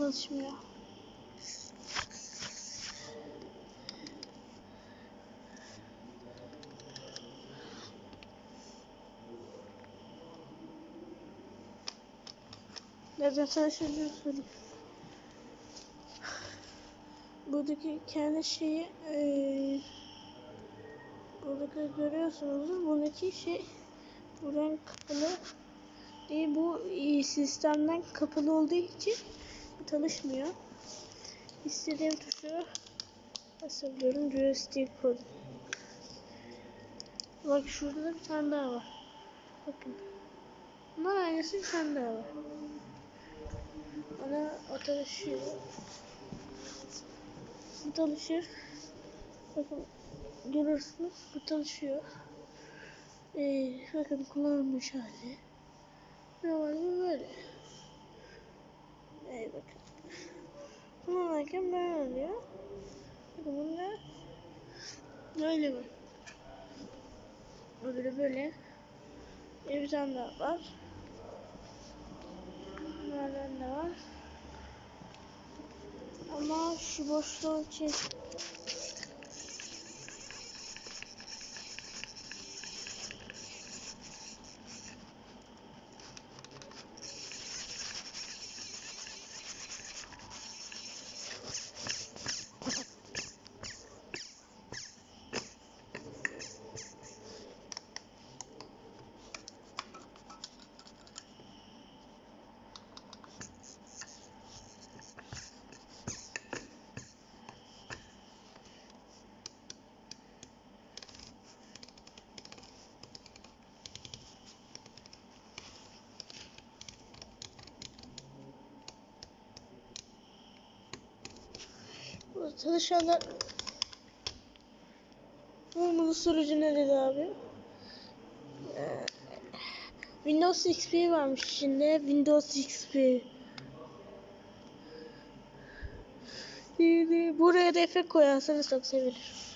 çalışmıyor. Neden söyleyeyim. Buradaki kendi şeyi eee buradaki görüyorsunuzdur. Buradaki şey buradan kapalı değil. Bu e, sistemden kapalı olduğu için çalışmıyor. İstediğim tuşu basabiliyorum. Joystick kod. Bak şurada da bir tane daha var. Bakın. Bunlar aynısı bir tane daha var. Ona o. Bu çalışır. Bakın görürsünüz bu çalışıyor. Ee, bakın kullanılmış hali. Normalde böyle. Ee, bakın. Kullanırken böyle oluyor. Bakın bunda böyle var. Öbürü böyle. Bir tane daha var. Bunlardan da var. Ama şu boşluğu için Bu çalışanlar bu sürücü ne dedi abi? Ee, Windows XP varmış içinde. Windows XP. Buraya da efekt koyarsanız çok sevinirim.